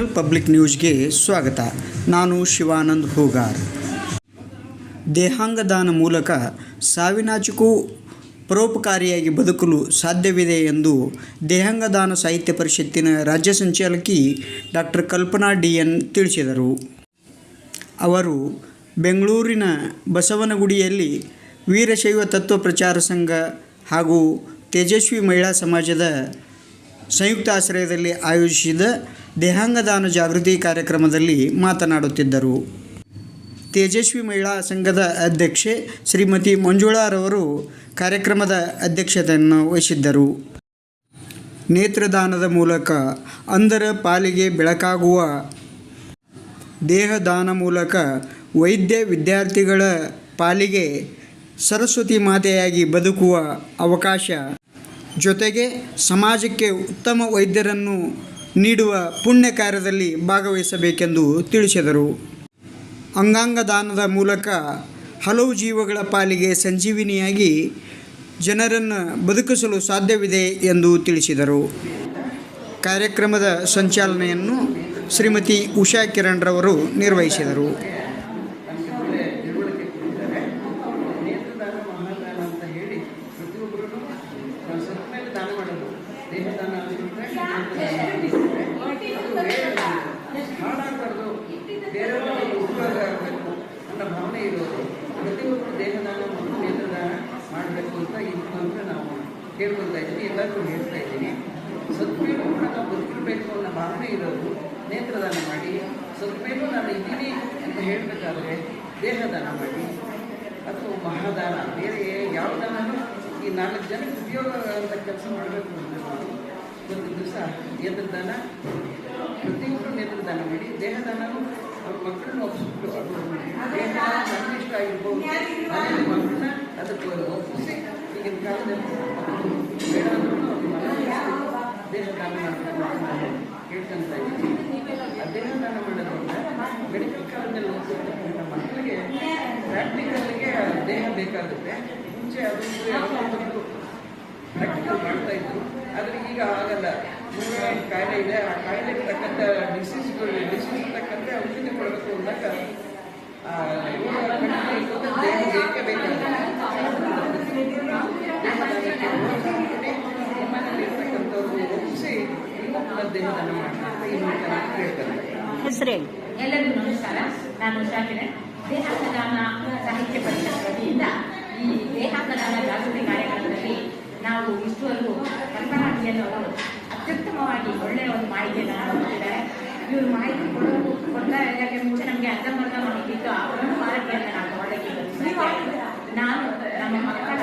National public ನ್ಯೂಸ್ಗೆ ಸ್ವಾಗತ. ನಾನು ಶಿವಾನಂದ್ ಹೂಗಾರ್. ದೇಹಾಂಗದಾನ ಮೂಲಕ ಸಾವಿನಾಚಕ್ಕೂ ಪರೋಪಕಾರಿಯಾಗಿ ಬದುಕಲು ಸಾಧ್ಯವಿದೆ ಎಂದು ದೇಹಾಂಗದಾನ ಸಾಹಿತ್ಯ ಪರಿಷತ್ತಿನ ರಾಜ್ಯ ಸಂಚಾಲಕಿ ಡಾಕ್ಟರ್ ಕಲ್ಪನಾ ಡಿ ಎನ್ ತಿಳಿಸಿದರು. ಅವರು ಬೆಂಗಳೂರಿನ ಬಸವನಗುಡಿಯಲ್ಲಿ ವೀರಶೈವ ತತ್ವ ಪ್ರಚಾರ ಸಂಘ ಹಾಗೂ ತೇಜಸ್ವಿ ಮಹಿಳಾ ಸಮಾಜದ ಸಂಯುಕ್ತ ಆಶ್ರಯದಲ್ಲಿ ಆಯೋಜಿಸಿದ ದೇಹಾಂಗದಾನ ಜಾಗೃತಿ ಕಾರ್ಯಕ್ರಮದಲ್ಲಿ ಮಾತನಾಡುತ್ತಿದ್ದರು. ತೇಜಸ್ವಿ ಮಹಿಳಾ ಸಂಘದ ಅಧ್ಯಕ್ಷೆ ಶ್ರೀಮತಿ ಮಂಜುಳಾರವರು ಕಾರ್ಯಕ್ರಮದ ಅಧ್ಯಕ್ಷತೆಯನ್ನು ವಹಿಸಿದ್ದರು. ನೇತ್ರದಾನದ ಮೂಲಕ ಅಂಧರ ಪಾಲಿಗೆ ಬೆಳಕಾಗುವ ದೇಹದಾನ ಮೂಲಕ ವೈದ್ಯ ವಿದ್ಯಾರ್ಥಿಗಳ ಪಾಲಿಗೆ ಸರಸ್ವತಿ ಮಾತೆಯಾಗಿ ಬದುಕುವ ಅವಕಾಶ ಜೊತೆಗೆ ಸಮಾಜಕ್ಕೆ ಉತ್ತಮ ವೈದ್ಯರನ್ನು ನೀಡುವ ಪುಣ್ಯ ಕಾರ್ಯದಲ್ಲಿ ಭಾಗವಹಿಸಬೇಕೆಂದು ತಿಳಿಸಿದರು. ಅಂಗಾಂಗ ದಾನದ ಮೂಲಕ ಹಲವು ಜೀವಗಳ ಪಾಲಿಗೆ ಸಂಜೀವಿನಿಯಾಗಿ ಜನರನ್ನು ಬದುಕಿಸಲು ಸಾಧ್ಯವಿದೆ ಎಂದು ತಿಳಿಸಿದರು. ಕಾರ್ಯಕ್ರಮದ ಸಂಚಾಲನೆಯನ್ನು ಶ್ರೀಮತಿ ಉಷಾ ಕಿರಣ್ರವರು ನಿರ್ವಹಿಸಿದರು. ಹಾಳಾಗಬಾರ್ದು ಬೇರೆಯವರಿಗೆ ಉಪಯೋಗ ಆಗಬೇಕು ಅನ್ನೋ ಭಾವನೆ ಇರೋರು ಪ್ರತಿಯೊಬ್ಬರು ದೇಹದಾನ ಮತ್ತು ನೇತ್ರದಾನ ಮಾಡಬೇಕು ಅಂತ ಇತ್ತು ಅಂತ ನಾವು ಕೇಳ್ಕೊಳ್ತಾ ಇದ್ದೀನಿ ಎಲ್ಲರಿಗೂ ಹೇಳ್ತಾ ಇದ್ದೀನಿ ಸತ್ಮೇಲೂ ಕೂಡ ನಾವು ಬದುಕಿರಬೇಕು ಅನ್ನೋ ಭಾವನೆ ಇರೋರು ನೇತ್ರದಾನ ಮಾಡಿ ಸತ್ಮೇಲೂ ನಾನು ಇದ್ದೀನಿ ಅಂತ ಹೇಳಬೇಕಾದ್ರೆ ದೇಹದಾನ ಮಾಡಿ ಅಥವಾ ಮಹಾದಾನ ಬೇರೆ ಯಾವ ಈ ನಾಲ್ಕು ಜನಕ್ಕೆ ಉಪಯೋಗ ಅಂತ ಕೆಲಸ ಮಾಡಬೇಕು ಅಂತ ನಾವು ಒಂದು ದಿವಸ ನೇತ್ರದಾನ ಪ್ರತಿಯೊಬ್ಬರು ನೇತ್ರದಾನ ಮಾಡಿ, ದೇಹದಾನನೂ ಅವ್ರ ಮಕ್ಕಳನ್ನು ಒಪ್ಪಿಸ್ಬಿಟ್ಟು ಅದು ದೇಹ ನನ್ನ ಇಷ್ಟ ಆಗಿರ್ಬೋದು. ಮನೇಲಿ ಮಕ್ಕಳನ್ನ ಅದಕ್ಕೆ ಒಪ್ಪಿಸಿ, ಈಗಿನ ಕಾಲದಲ್ಲಿ ಬೇಡ ಅಂದ್ರೂ ದೇಹದಾನ ಮಾಡಬೇಕು ಹೇಳ್ಕೊಂತ ಇದ್ದೀನಿ. ಆ ದೇಹದಾನ ಮಾಡೋದ್ರಿಂದ ಮೆಡಿಕಲ್ ಕಾಲೇಜಲ್ಲಿ ಓದಿರ್ತಕ್ಕಂಥ ಮಕ್ಕಳಿಗೆ ಪ್ರಾಕ್ಟಿಕಲ್ಗೆ ದೇಹ ಬೇಕಾಗುತ್ತೆ. ಮುಂಚೆ ಅದು ಯಾವುದೋ ಪ್ರಾಕ್ಟಿಕಲ್ ಮಾಡ್ತಾ ಇದ್ರು. ಆದರೆ ಈಗ ಆಗಲ್ಲ ಮುಂದೆ ಕಾಯಿಲೆ ಇದೆ. ಆ ಕಾಯಿಲೆ ತಕ್ಕಂಥ ಡಿಸೀಸ್ಗಳು ಡಿಸೀಸ್ ತಕ್ಕಂತೆ ಔಷಧಿ ಕೊಡಬೇಕು ದೇಹ ಬೇಕೇ ಬೇಕಾಗುತ್ತೆ ಮಾಡ್ತಾರೆ ಎಲ್ಲರಿಗೂ ನಮಸ್ಕಾರ. ನಾನು ಉಷಾ ಕಿರಣ್ ದೇಹಾಂಗದಾನ ಸಾಹಿತ್ಯ ಪರಿಷತ್ ವತಿಯಿಂದ ಈ ದೇಹಾಂಗದಾನ ಜಾಗೃತಿ ಕಾರ್ಯಕ್ರಮದಲ್ಲಿ ನಾವು ಇಷ್ಟುವರೆಗೂ ಕಲ್ಪನಾ ಅವರು ಅತ್ಯುತ್ತಮವಾಗಿ ಒಳ್ಳೆಯ ಒಂದು ಮಾಹಿತಿಯನ್ನು ಕೊಡ್ತಿದ್ದಾರೆ ಇವರು ಮಾಹಿತಿ ಕೊಡೋದು ಕೊಡ್ತಾ ಯಾಕೆ ಮುಂಚೆ ನಮಗೆ ಅರ್ಧಂಬರ್ಧ ಮಾಹಿತಿ ಇತ್ತು ಆ ಒಂದು ಮಾಹಿತಿಯನ್ನು ನಾವು ತಗೊಳ್ಳೋಕ್ಕೆ ನಾನು ನಮ್ಮ ಮಕ್ಕಳ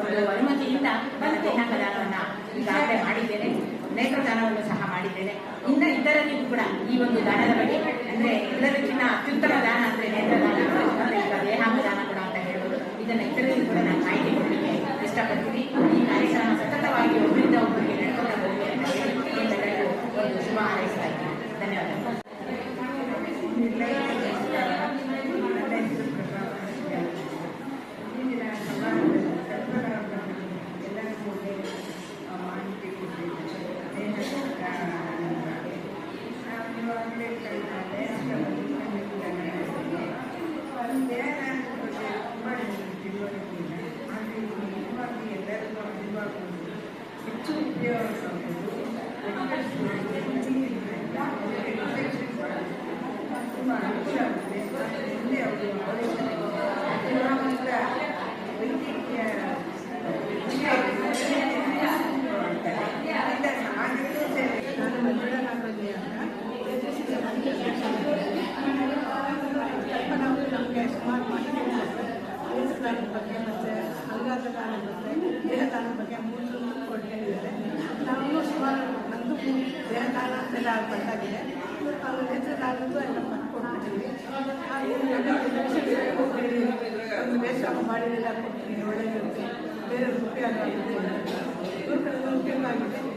ಒಂದು ಅನುಮತಿಯಿಂದ ನನ್ನ ದೇಹಾಂಗದಾನವನ್ನು ಈಗಾಗಲೇ ಮಾಡಿದ್ದೇನೆ. ನೇತ್ರದಾನವನ್ನು ಸಹ ಮಾಡಿದ್ದೇನೆ. ಇನ್ನು ಇತರರಿಗೂ ಕೂಡ ಈ ಒಂದು ದಾನದ ಬಗ್ಗೆ ಅಂದ್ರೆ ಎಲ್ಲದಕ್ಕಿಂತ ಅತ್ಯುತ್ತಮ ದಾನ ಅಂದ್ರೆ ನೇತ್ರದಾನ ಮತ್ತೆ ಈಗ ದೇಹಾಂಗದಾನ ಕೂಡ ಅಂತ ಹೇಳ್ಬೋದು ಇದನ್ನ ಇತರರಿಗೂ ಕೂಡ ನಾನು ಮಾಹಿತಿ ಕೊಡಲಿಕ್ಕೆ ಇಷ್ಟಪಡ್ತೀನಿ ಈ ಕಾರ್ಯಕ್ರಮ ಸತತವಾಗಿ ಒಬ್ಬರಿಂದ ಒಬ್ಬರಿಗೆ ನಡ್ಕೊಂಡು ಹೋಗಿ ಅಂತ ಹೇಳಿ ಎಲ್ಲರಿಗೂ ಒಂದು ಶುಭ ಹಾರೈಸ್ತಾ ಇದ್ದೀನಿ ಧನ್ಯವಾದಗಳು ಹೆಚ್ಚು ಉಪಯೋಗ ತುಂಬ ಅನುಕೂಲ ಆಗುತ್ತೆ ಮುಂದೆ ಅವರು ಮಾತ್ರ ವೈದ್ಯಕೀಯ ಇದರಿಂದ ಸಮಾಜಕ್ಕೂ ಸೇವೆ ನಾನು ಮಂಜುಳಾ ನಾಗವಲ್ಲಿ ಅಂತ ಕಲ್ಪನಾ ಅವರು ನಮಗೆ ಸುಮಾರು ಮಾಹಿತಿ ನೇತ್ರದಾನದ ಬಗ್ಗೆ ಮತ್ತು ಅಂಗಾಂಗ ದಾನದ ಬಗ್ಗೆ ದೇಹದಾನದ ಬಗ್ಗೆ ಮೂರು ಕೊಟ್ಟು ಹೇಳಿದ್ದಾರೆ ನಾವು ಸುಮಾರು ನಂದು ದೇಹದಾನ ಅಂತೆಲ್ಲ ಬಂದಾಗಿದೆ ನಾವು ನೇತ್ರದಾನದ್ದು ಎಲ್ಲ ಒಂದು ವೇಷ ಮಾಡಿದೆಲ್ಲ ಕೊಡ್ತೀವಿ ಒಳ್ಳೆಯದಿರುತ್ತೆ ಬೇರೆ ಮುಖ್ಯ ಆಗಿದೆ ಮುಖ್ಯವಾಗಿದೆ